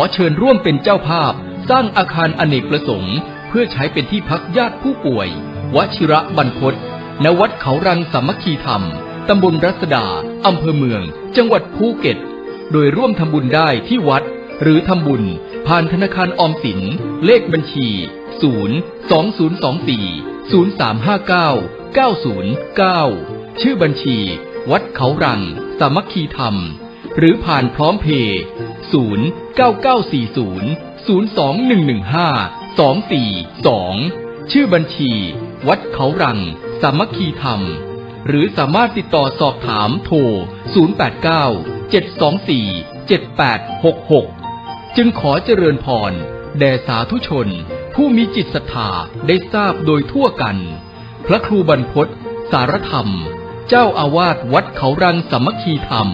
อเชิญร่วมเป็นเจ้าภาพ สร้างอาคารอเนกประสงค์ เพื่อใช้เป็นที่พักญาติผู้ป่วย วชิระบรรพตณวัดเขารังสามัคคีธรรม ตำบลรัศดา อำเภอเมือง จังหวัดภูเก็ต โดยร่วมทำบุญได้ที่วัด หรือทำบุญ ผ่านธนาคารออมสิน เลขบัญชี 0 2024 0359 909 ชื่อบัญชี วัดเขารังสามัคคีธรรม หรือผ่านพร้อมเพย์ 0 9940 02115 242 ชื่อบัญชี วัดเขารัง สามัคคีธรรม หรือสามารถติดต่อสอบถามโทร 089 724 7866 จึงขอเจริญพร แด่สาธุชน ผู้มีจิตศรัทธาได้ทราบโดยทั่วกัน พระครูบรรพศสารธรรม เจ้าอาวาสวัดเขารังสามัคคีธรรม